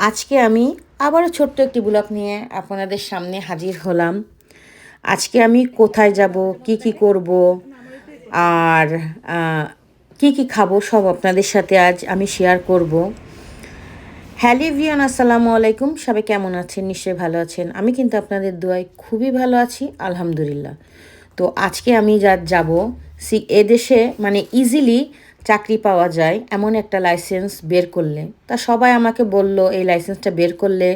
আজকে আমি আবারও ছোট্ট একটি ব্লগ নিয়ে আপনাদের সামনে হাজির হলাম। আজকে আমি কোথায় যাব, কি কি করব, আর কি কি খাব সব আপনাদের সাথে আজ আমি শেয়ার করব। হ্যালো ভিয়ান আসসালামু আলাইকুম। সবাই কেমন আছেন? নিশ্চয়ই ভালো আছেন। আমি কিন্তু আপনাদের দোয়ায় খুবই ভালো আছি, আলহামদুলিল্লাহ। তো আজকে আমি যা যাব, সি, এদেশে মানে ইজিলি চাকরি পাওয়া যায়, এমন একটা লাইসেন্স বের করলে। তা সবাই আমাকে বলল, এই লাইসেন্সটা বের করলে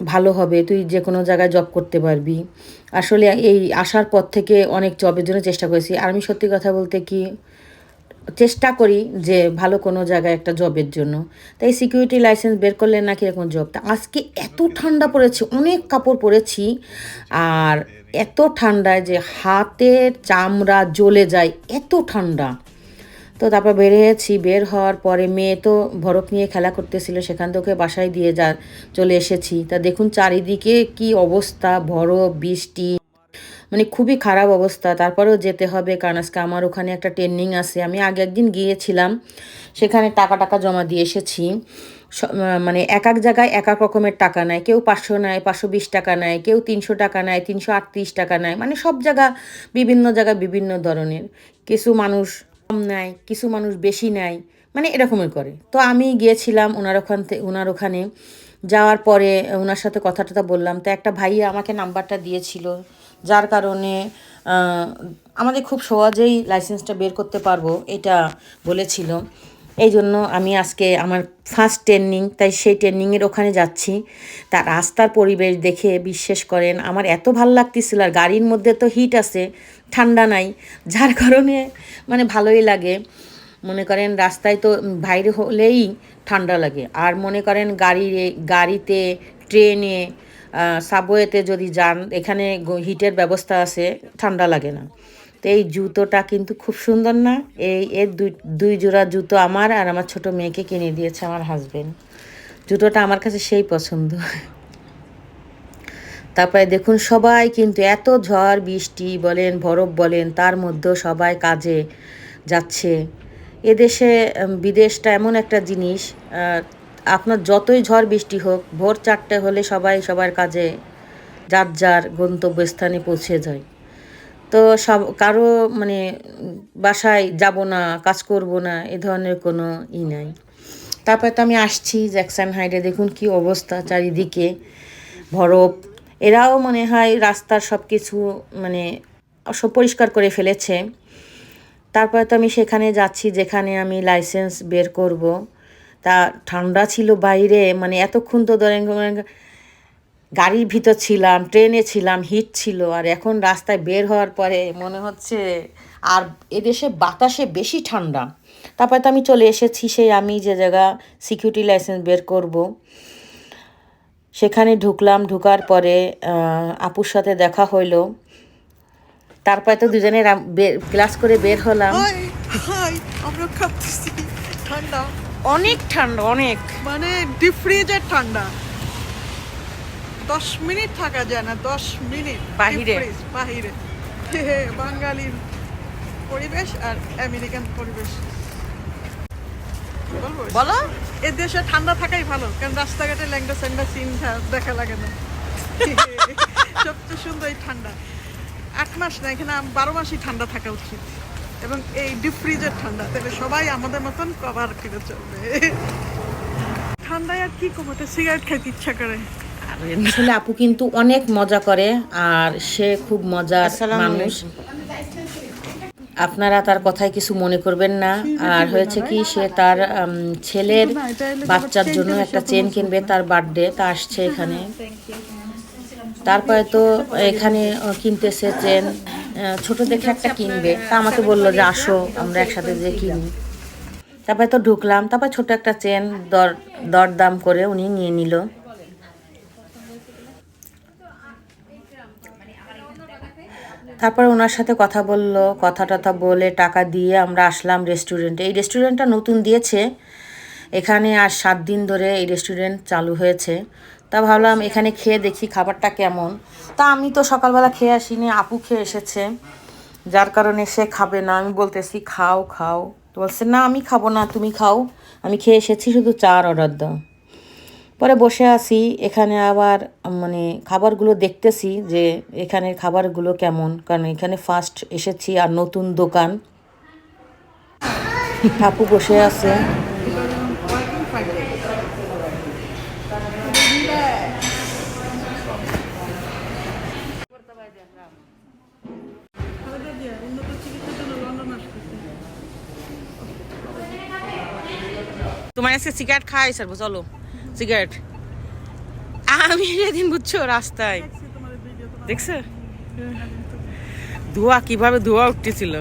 ভালো হবে, তুই যে কোনো জায়গায় জব করতে পারবি। আসলে এই আসার পর থেকে অনেক জবের জন্য চেষ্টা করেছি। আর আমি সত্যি কথা বলতে কি, চেষ্টা করি যে ভালো কোনো জায়গায় একটা জবের জন্য। তাই সিকিউরিটি লাইসেন্স বের করলে নাকি এরকম জব তা আজকে এত ঠান্ডা পড়েছে, অনেক কাপড় পরেছি, আর এত ঠান্ডায় যে হাতের চামড়া জ্বলে যায়, এত ঠান্ডা। তো তারপর বেরিয়েছি বের হওয়ার পরে মেয়ে তো বরফ নিয়ে খেলা করতেছিল, সেখান থেকে বাসায় দিয়ে যা, চলে এসেছি। তা দেখুন চারিদিকে কি অবস্থা, বরফ, বৃষ্টি মানে খুবই খারাপ অবস্থা। তারপরেও যেতে হবে, কারণ আজকে আমার ওখানে একটা ট্রেনিং আছে। আমি আগে একদিন গিয়েছিলাম, সেখানে টাকা টাকা জমা দিয়ে এসেছি। মানে এক এক জায়গায় এক এক রকমের টাকা নেয়। কেউ পাঁচশো নেয়, পাঁচশো বিশ টাকা নেয়, কেউ তিনশো টাকা নেয়, তিনশো আটত্রিশ টাকা নেয়। মানে সব জায়গা, বিভিন্ন জায়গায় বিভিন্ন ধরনের। কিছু মানুষ কম নেয়, কিছু মানুষ বেশি নেয় মানে এরকমই করে। তো আমি গিয়েছিলাম ওনার ওখান থেকে ওনার ওখানে, যাওয়ার পরে ওনার সাথে কথা টথা বললাম। তো একটা ভাইয়া আমাকে নাম্বারটা দিয়েছিল, যার কারণে আমাদের খুব সহজেই লাইসেন্সটা বের করতে পারব, এটা বলেছিল। এই জন্য আমি আজকে আমার ফার্স্ট ট্রেনিং তাই সেই ট্রেনিংয়ের ওখানে যাচ্ছি। তার রাস্তার পরিবেশ দেখে বিশ্বাস করেন, আমার এত ভালো লাগতেছিল আর গাড়ির মধ্যে তো হিট আছে, ঠান্ডা নাই, যার কারণে মানে ভালোই লাগে। মনে করেন রাস্তায় তো বাইরে হলেই ঠান্ডা লাগে। আর মনে করেন গাড়ি গাড়িতে ট্রেনে সাবওয়েতে যদি যান, এখানে হিটের ব্যবস্থা আছে, ঠান্ডা লাগে না। তো এই জুতোটা কিন্তু খুব সুন্দর না। এই, এর দুই দুই জোড়া জুতো আমার আর আমার ছোট মেয়েকে কিনে দিয়েছে আমার হাজবেন্ড জুতোটা আমার কাছে সেই পছন্দ। তারপরে দেখুন, সবাই কিন্তু এত ঝড় বৃষ্টি বলেন, বরফ বলেন, তার মধ্যেও সবাই কাজে যাচ্ছে। এদেশে বিদেশটা এমন একটা জিনিস আপনার যতই ঝড় বৃষ্টি হোক, ভোর চারটে হলে সবাই সবার কাজে যার যার গন্তব্যস্থানে পৌঁছে যায়। তো সব, কারও মানে বাসায় যাব না, কাজ করব না, এ ধরনের কোনো ই নাই। তারপরে তো আমি আসছি জ্যাকসন হাইডে, দেখুন কি অবস্থা চারিদিকে, বরফ। এরাও মনে হয় রাস্তার সব কিছু মানে সব পরিষ্কার করে ফেলেছে। তারপরে তো আমি সেখানে যাচ্ছি, যেখানে আমি লাইসেন্স বের করব। তা ঠান্ডা ছিল বাইরে মানে এতক্ষণ তো ধরেন গাড়ির ভিতর ছিলাম ট্রেনে ছিলাম হিট ছিল আর এখন রাস্তায় বের হওয়ার পরে মনে হচ্ছে আর এদেশে বাতাসে বেশি ঠান্ডা। তারপরে তো আমি চলে এসেছি সেই আমি যে জায়গা সিকিউরিটি লাইসেন্স বের করব সেখানে ঢুকলাম ঢুকার পরে আপুর সাথে দেখা হইল। তারপরে তো দুজনে ক্লাস করে বের হলাম। আমরা ঠান্ডা। অনেক ঠান্ডা অনেক। মানে ডিপ ফ্রিজের ঠান্ডা। দশ মিনিট থাকা যায় না দশ মিনিট বাহিরে। বাহিরে। বাঙালির পরিবেশ আর আমেরিকান পরিবেশ। বলো। এ দেশে ঠান্ডা থাকাই ভালো কারণ রাস্তাঘাটে ল্যাংটা স্যাংটা সিন দেখা লাগে না। সবচেয়ে সুন্দর এই ঠান্ডা। আট মাস না এখানে বারো মাসই ঠান্ডা থাকা উচিত। এবং এই ডিপ ফ্রিজের ঠান্ডা তাহলে সবাই আমাদের মতন কভার করে চলবে। ঠান্ডায় আর কি কমাতে সিগারেট খাইতে ইচ্ছা করে। আসলে আপু কিন্তু অনেক মজা করে আর সে খুব মজার মানুষ। আপনারা তার কথায় কিছু মনে করবেন না। আর হয়েছে কি সে তার ছেলের বাচ্চার জন্য একটা চেন কিনবে তার বার্থডে তা আসছে এখানে। তারপরে তো এখানে কিনতেছে চেন ছোট দেখে একটা কিনবে। তা আমাকে বলল যে আসো আমরা একসাথে যে কিনি। তারপরে তো ঢুকলাম। তারপর ছোট একটা চেন দর দরদাম করে উনি নিয়ে নিল। তারপরে ওনার সাথে কথা বলল কথা টথা বলে টাকা দিয়ে আমরা আসলাম রেস্টুরেন্টে এই রেস্টুরেন্টটা নতুন দিয়েছে। এখানে আর সাত দিন ধরে এই রেস্টুরেন্ট চালু হয়েছে। তা ভাবলাম এখানে খেয়ে দেখি খাবারটা কেমন। তা আমি তো সকালবেলা খেয়ে আসিনি আপু খেয়ে এসেছে। যার কারণে সে খাবে না। আমি বলতেছি খাও খাও। তো বলছে না আমি খাব না তুমি খাও। আমি খেয়ে এসেছি শুধু চার অর্ডার দাও। পরে বসে আছি, এখানে আবার মানে খাবারগুলো দেখতেছি যে এখানের খাবারগুলো কেমন, কারণ এখানে ফার্স্ট এসেছি আর নতুন দোকান। আপু বসে আছে। তোমার আজকে সিগারেট খাই স্যার চলো সিগারেট। আমি সেদিন বুঝছ রাস্তায়। দেখছ? ধোয়া কীভাবে ধোয়া উঠতেছিল।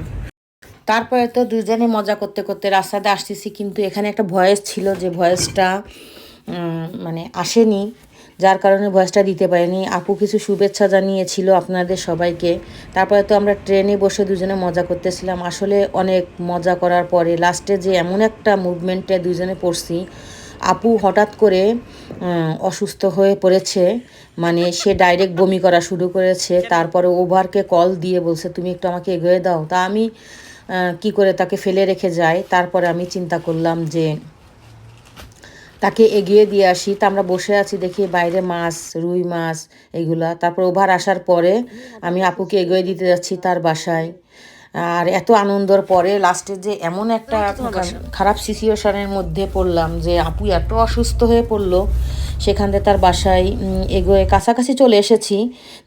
তারপরে তো দুজনে মজা করতে করতে রাস্তাতে আসতেছি, কিন্তু এখানে একটা ভয়েস ছিল যে ভয়েসটা মানে আসেনি। যার কারণে ভয়েসটা দিতে পারিনি। আপু কিছু শুভেচ্ছা জানিয়েছিল আপনাদের সবাইকে। তারপরে তো আমরা ট্রেনে বসে দুজনে মজা করতেছিলাম। আসলে অনেক মজা করার পরে, লাস্টে যে এমন একটা মুভমেন্টে দুজনে পড়ছি আপু হঠাৎ করে অসুস্থ হয়ে পড়েছে মানে সে ডাইরেক্ট বমি করা শুরু করেছে, তারপরে ওভারকে কল দিয়ে বলছে, তুমি একটু আমাকে এগিয়ে দাও। তা আমি কি করে তাকে ফেলে রেখে যাই, তারপরে আমি চিন্তা করলাম যে, তাকে এগিয়ে দিয়ে আসি। তা আমরা বসে আছি দেখি, বাইরে মাছ, রুই মাছ, এগুলা। তারপর ওভার আসার পরে, আমি আপুকে এগিয়ে দিতে যাচ্ছি তার বাসায়। আর এত আনন্দর পরে লাস্টে যে এমন একটা খারাপ সিচুয়েশনের মধ্যে পড়লাম যে আপু এত অসুস্থ হয়ে পড়ল সেখান থেকে তার বাসায় এগোয়ে কাছাকাছি চলে এসেছি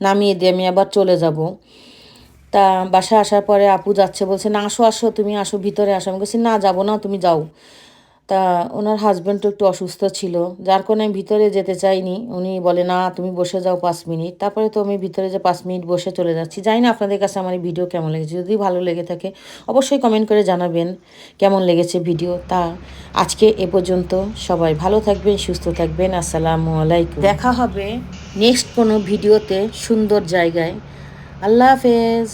নামিয়ে দিয়ে আমি আবার চলে যাব। তা বাসায় আসার পরে আপু যাচ্ছে বলছে না আসো আসো তুমি আসো ভিতরে আসো। আমি বলছি না যাব না তুমি যাও। তা ওনার হাজব্যান্ডও একটু অসুস্থ ছিল, যার কারণে আমি ভিতরে যেতে চাইনি। উনি বলে, না, তুমি বসে যাও পাঁচ মিনিট। তারপরে তো আমি ভিতরে যে পাঁচ মিনিট বসে চলে যাচ্ছি। জানি না আপনাদের কাছে আমার ভিডিও কেমন লেগেছে। যদি ভালো লেগে থাকে, অবশ্যই কমেন্ট করে জানাবেন কেমন লেগেছে ভিডিও। তা আজকে এ পর্যন্ত। সবাই ভালো থাকবেন, সুস্থ থাকবেন। আসসালামু আলাইকুম। দেখা হবে নেক্সট কোনো ভিডিওতে সুন্দর জায়গায়। আল্লাহ হাফেজ।